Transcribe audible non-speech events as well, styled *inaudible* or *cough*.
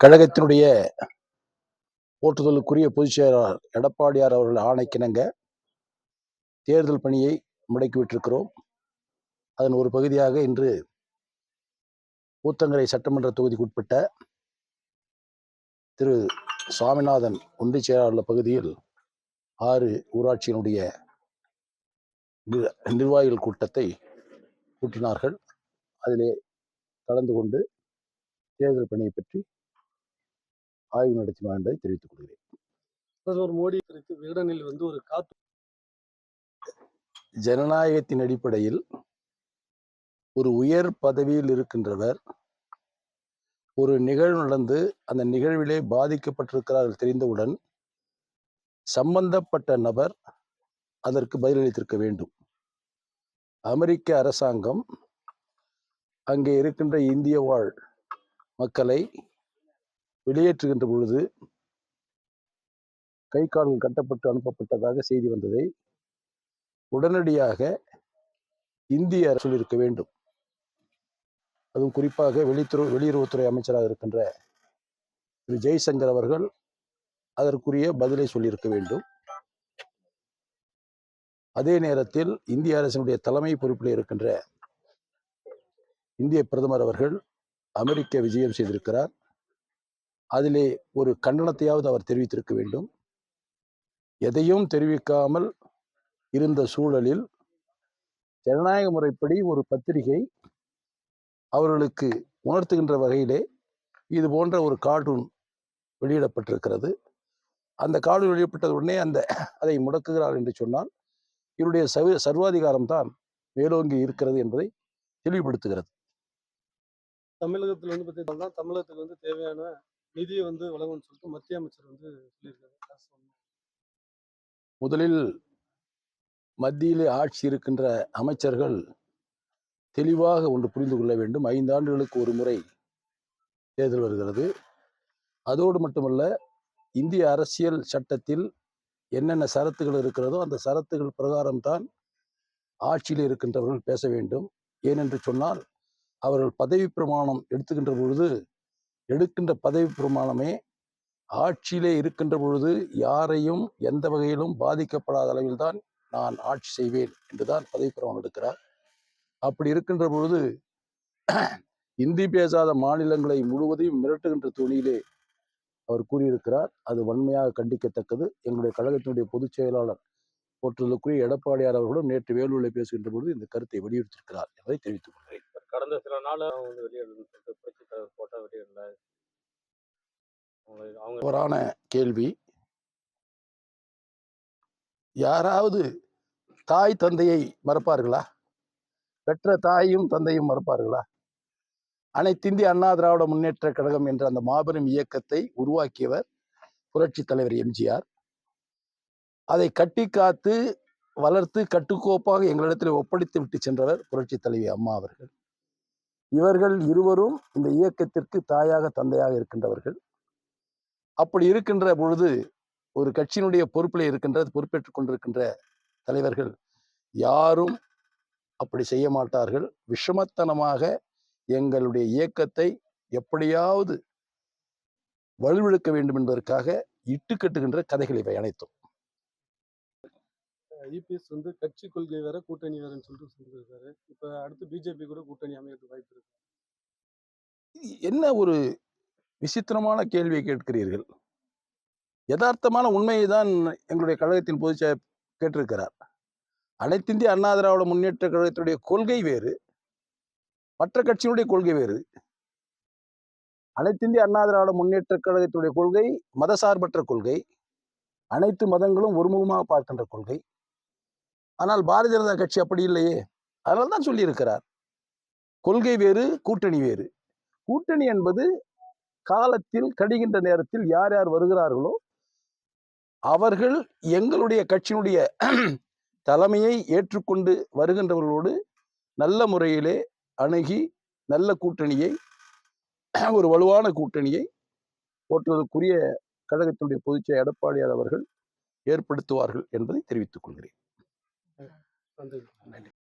கழகத்தினுடைய போற்றுதலுக்குரிய பொதுச் செயலாளர் எடப்பாடியார் அவர்கள் ஆணைக்கிணங்க தேர்தல் பணியை முடக்கிவிட்டிருக்கிறோம் அதன் ஒரு பகுதியாக இன்று ஊத்தங்கரை சட்டமன்ற தொகுதிக்குட்பட்ட திரு சுவாமிநாதன் ஒன்றிய செயலாளர் பகுதியில் ஆறு ஊராட்சியினுடைய நிர்வாகிகள் கூட்டத்தை கூட்டினார்கள். அதிலே கலந்து கொண்டு தேர்தல் பணியை பற்றி ஆய்வு நடத்தினோம் என்பதை தெரிவித்துக் கொள்கிறேன். பிரதமர் மோடி குறித்து விகடனில் வந்து ஒரு காத்து ஜனநாயகத்தின் அடிப்படையில் ஒரு உயர் பதவியில் இருக்கின்றவர் ஒரு நிகழ்வு நடந்து அந்த நிகழ்விலே பாதிக்கப்பட்டிருக்கிறார்கள் தெரிந்தவுடன் சம்பந்தப்பட்ட நபர் அதற்கு பதிலளித்திருக்க வேண்டும். அமெரிக்க அரசாங்கம் அங்கே இருக்கின்ற இந்திய வாழ் மக்களை வெளியேற்றுகின்ற பொழுது கை கால்கள் கட்டப்பட்டு அனுப்பப்பட்டதாக செய்தி வந்ததை உடனடியாக இந்திய அரசு இருக்க வேண்டும். அதுவும் குறிப்பாக வெளித்துறை வெளியுறவுத்துறை அமைச்சராக இருக்கின்ற திரு ஜெய்சங்கர் அவர்கள் அதற்குரிய பதிலை சொல்லியிருக்க வேண்டும். அதே நேரத்தில் இந்திய அரசினுடைய தலைமை பொறுப்பில் இருக்கின்ற இந்திய பிரதமர் அவர்கள் அமெரிக்க விஜயம் செய்திருக்கிறார். அதிலே ஒரு கண்டனத்தையாவது அவர் தெரிவித்திருக்க வேண்டும். எதையும் தெரிவிக்காமல் இருந்த சூழலில் ஜனநாயக முறைப்படி ஒரு பத்திரிகை அவர்களுக்கு உணர்த்துகின்ற வகையிலே இது போன்ற ஒரு கார்ட்டூன் வெளியிடப்பட்டிருக்கிறது. அந்த கார்டு வெளியிடப்பட்டது உடனே அந்த அதை முடக்குகிறார் என்று சொன்னால் இவருடைய சர்வாதிகாரம் தான் மேலோங்கி இருக்கிறது என்பதை தெளிவுபடுத்துகிறது. தமிழகத்தில் வந்து பார்த்தீங்கன்னா தமிழகத்துக்கு வந்து தேவையான நிதியை வந்து வழங்கும்னு சொல்லிட்டு மத்திய அமைச்சர் வந்து சொல்லியிருக்காரு. முதலில் மத்தியிலே ஆட்சி இருக்கின்ற அமைச்சர்கள் தெளிவாக ஒன்று புரிந்து கொள்ள வேண்டும். ஐந்து ஆண்டுகளுக்கு ஒரு முறை தேர்தல் வருகிறது. அதோடு மட்டுமல்ல இந்திய அரசியல் சட்டத்தில் என்னென்ன சரத்துகள் இருக்கிறதோ அந்த சரத்துகள் பிரகாரம்தான் ஆட்சியில் இருக்கின்றவர்கள் பேச வேண்டும். ஏனென்று சொன்னால் அவர்கள் பதவி பிரமாணம் எடுத்துக்கின்ற பொழுது எடுக்கின்ற பதவி பிரமாணமே ஆட்சியிலே இருக்கின்ற பொழுது யாரையும் எந்த வகையிலும் பாதிக்கப்படாத அளவில்தான் நான் ஆட்சி செய்வேன் என்றுதான் பதவி பிரமாணம் எடுக்கிறார். அப்படி இருக்கின்ற பொழுது இந்தி பேசாத மாநிலங்களை முழுவதையும் மிரட்டுகின்ற துணியிலே அவர் கூறியிருக்கிறார். அது வன்மையாக கண்டிக்கத்தக்கது. எங்களுடைய கழகத்தினுடைய பொதுச் செயலாளர் போற்றுதலுக்குரிய எடப்பாடியார் அவர்களும் நேற்று வேலூரில் பேசுகின்ற பொழுது இந்த கருத்தை வலியுறுத்தியிருக்கிறார் என்பதை தெரிவித்துக் கொள்கிறேன். கடந்த சில நாள் வந்து வெளியிடணும்னு சொல்லிட்டு புரட்சி தலைவர் போட்டா வெளியிடல அவங்க அவங்க தவறான கேள்வி. யாராவது தாய் தந்தையை மறப்பார்களா? பெற்ற தாயும் தந்தையும் மறப்பார்களா? அனைத்திந்திய அண்ணா திராவிட முன்னேற்ற கழகம் என்ற அந்த மாபெரும் இயக்கத்தை உருவாக்கியவர் புரட்சி தலைவர் எம்ஜிஆர். அதை கட்டி காத்து வளர்த்து கட்டுக்கோப்பாக எங்களிடத்தில் ஒப்படைத்து விட்டு சென்றவர் புரட்சி தலைவி அம்மா அவர்கள். இவர்கள் இருவரும் இந்த இயக்கத்திற்கு தாயாக தந்தையாக இருக்கின்றவர்கள். அப்படி இருக்கின்ற பொழுது ஒரு கட்சியினுடைய பொறுப்பில் இருக்கின்ற பொறுப்பேற்றுக் கொண்டிருக்கின்ற தலைவர்கள் யாரும் அப்படி செய்ய மாட்டார்கள். விஷமத்தனமாக எங்களுடைய இயக்கத்தை எப்படியாவது வலுவிழுக்க வேண்டும் என்பதற்காக இட்டுக்கட்டுகின்ற கதைகள் இவை அனைத்தும். இபிஎஸ் வந்து கட்சி கொள்கை வேற கூட்டணி வேறன்னு சொல்லிட்டு சொல்லியிருக்காரு இப்போ அடுத்து பிஜேபி கூட கூட்டணி அமையறதுக்கு வாய்ப்பு இருக்கு. என்ன ஒரு விசித்திரமான கேள்வியை கேட்கிறீர்கள்? யதார்த்தமான உண்மையை தான் எங்களுடைய கழகத்தின் பொதுச் கேட்டிருக்கிறார். அனைத்திந்திய அண்ணா திராவிட முன்னேற்ற கழகத்தினுடைய கொள்கை வேறு மற்ற கட்சியினுடைய கொள்கை வேறு. அனைத்திந்திய அண்ணா திராவிட முன்னேற்ற கழகத்தினுடைய கொள்கை மதசார்பற்ற கொள்கை அனைத்து மதங்களும் ஒருமுகமாக பார்க்கின்ற கொள்கை. ஆனால் பாரதிய ஜனதா கட்சி அப்படி இல்லையே. அதனால தான் சொல்லியிருக்கிறார். கொள்கை வேறு கூட்டணி வேறு. கூட்டணி என்பது காலத்தில் கடிகின்ற நேரத்தில் யார் யார் வருகிறார்களோ அவர்கள் எங்களுடைய கட்சியினுடைய *clears throat* தலைமையை ஏற்றுக்கொண்டு வருகின்றவர்களோடு நல்ல முறையிலே அணுகி நல்ல கூட்டணியை *clears throat* ஒரு வலுவான கூட்டணியை போற்றுவதற்குரிய கழகத்தினுடைய பொதுச்செயலர் எடப்பாடியார் அவர்கள் ஏற்படுத்துவார்கள் என்பதை தெரிவித்துக் கொள்கிறேன். அந்த